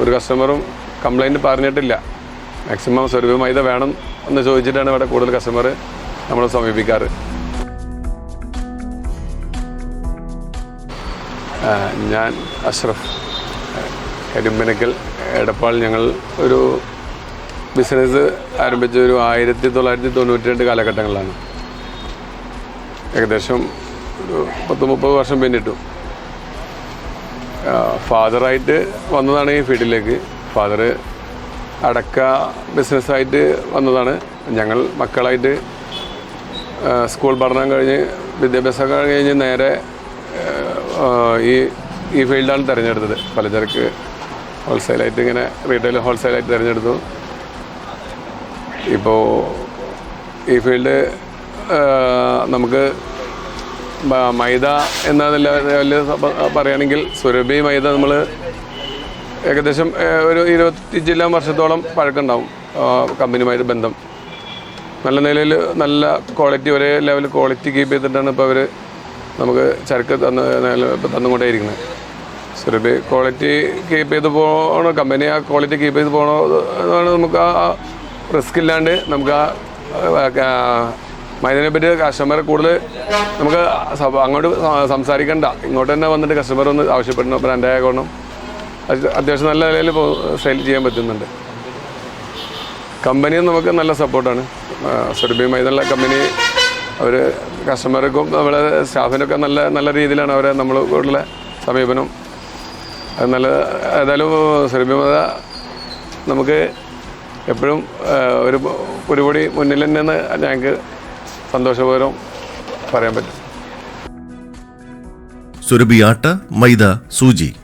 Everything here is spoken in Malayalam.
ഒരു കസ്റ്റമറും കംപ്ലൈന്റ് പറഞ്ഞിട്ടില്ല. മാക്സിമം സ്വരൂപ മൈദ വേണം എന്ന് ചോദിച്ചിട്ടാണ് ഇവിടെ കൂടുതൽ കസ്റ്റമർ നമ്മളെ സമീപിക്കാറ്. ഞാൻ അഷ്റഫ് കരിമ്പനക്കൽ എടപ്പാൾ ഞങ്ങൾ ഒരു ബിസിനസ് ആരംഭിച്ച ഒരു ആയിരത്തി തൊള്ളായിരത്തി തൊണ്ണൂറ്റി രണ്ട് കാലഘട്ടങ്ങളിലാണ്. ഏകദേശം ഒരു പത്ത് മുപ്പത് വർഷം പിന്നിട്ടു. ഫാദറായിട്ട് വന്നതാണ് ഈ ഫീൽഡിലേക്ക്. ഫാദർ അടക്ക ബിസിനസ്സായിട്ട് വന്നതാണ്. ഞങ്ങൾ മക്കളായിട്ട് സ്കൂൾ പഠനം കഴിഞ്ഞ് വിദ്യാഭ്യാസം കഴിഞ്ഞ് നേരെ ഈ ഈ ഫീൽഡാണ് തിരഞ്ഞെടുത്തത്. പലചരക്ക് ഹോൾസെയിലായിട്ട് ഇങ്ങനെ റീറ്റെയിൽ ഹോൾസെയിലായിട്ട് തിരഞ്ഞെടുത്തു. ഇപ്പോൾ ഈ ഫീൽഡ് നമുക്ക് മൈദ എന്ന വലിയ പറയുകയാണെങ്കിൽ സുരഭി മൈദ നമ്മൾ ഏകദേശം ഒരു ഇരുപത്തി ചില വർഷത്തോളം പഴക്കമുണ്ടാവും ആ, കമ്പനിയുമായിട്ട് ബന്ധം. നല്ല നിലയിൽ നല്ല ക്വാളിറ്റി ഒരേ ലെവൽ ക്വാളിറ്റി കീപ്പ് ചെയ്തിട്ടാണ് ഇപ്പോൾ അവർ നമുക്ക് ചരക്ക് തന്ന് ഇപ്പോൾ തന്നുകൊണ്ടേയിരിക്കുന്നത്. സുരഭി ക്വാളിറ്റി കീപ്പ് ചെയ്ത് പോകണോ കമ്പനി ആ ക്വാളിറ്റി കീപ്പ് ചെയ്ത് പോകണോ നമുക്ക് ആ റിസ്ക് ഇല്ലാണ്ട് നമുക്ക് ആ മൈദിനെ പറ്റി കസ്റ്റമർ കൂടുതൽ നമുക്ക് അങ്ങോട്ട് സംസാരിക്കണ്ട. ഇങ്ങോട്ട് തന്നെ വന്നിട്ട് കസ്റ്റമർ ഒന്ന് ആവശ്യപ്പെടുന്ന ബ്രാൻഡായ കാരണം അത് അത്യാവശ്യം നല്ല നിലയിൽ സെയിൽ ചെയ്യാൻ പറ്റുന്നുണ്ട്. കമ്പനിയും നമുക്ക് നല്ല സപ്പോർട്ടാണ് സുരഭി മൈദുള്ള കമ്പനി അവർ കസ്റ്റമർക്കും നമ്മളെ സ്റ്റാഫിനൊക്കെ നല്ല നല്ല രീതിയിലാണ് അവരെ നമ്മൾ കൂടുതൽ സമീപനം. അത് നല്ല ഏതായാലും സുരഭി മൈദ നമുക്ക് എപ്പോഴും ഒരു ഒരുപടി മുന്നിൽ തന്നെയെന്ന് ഞങ്ങൾക്ക് സന്തോഷപൂർവം പറയാൻ പറ്റും. സുരഭിയാട്ട മൈദ സൂചി.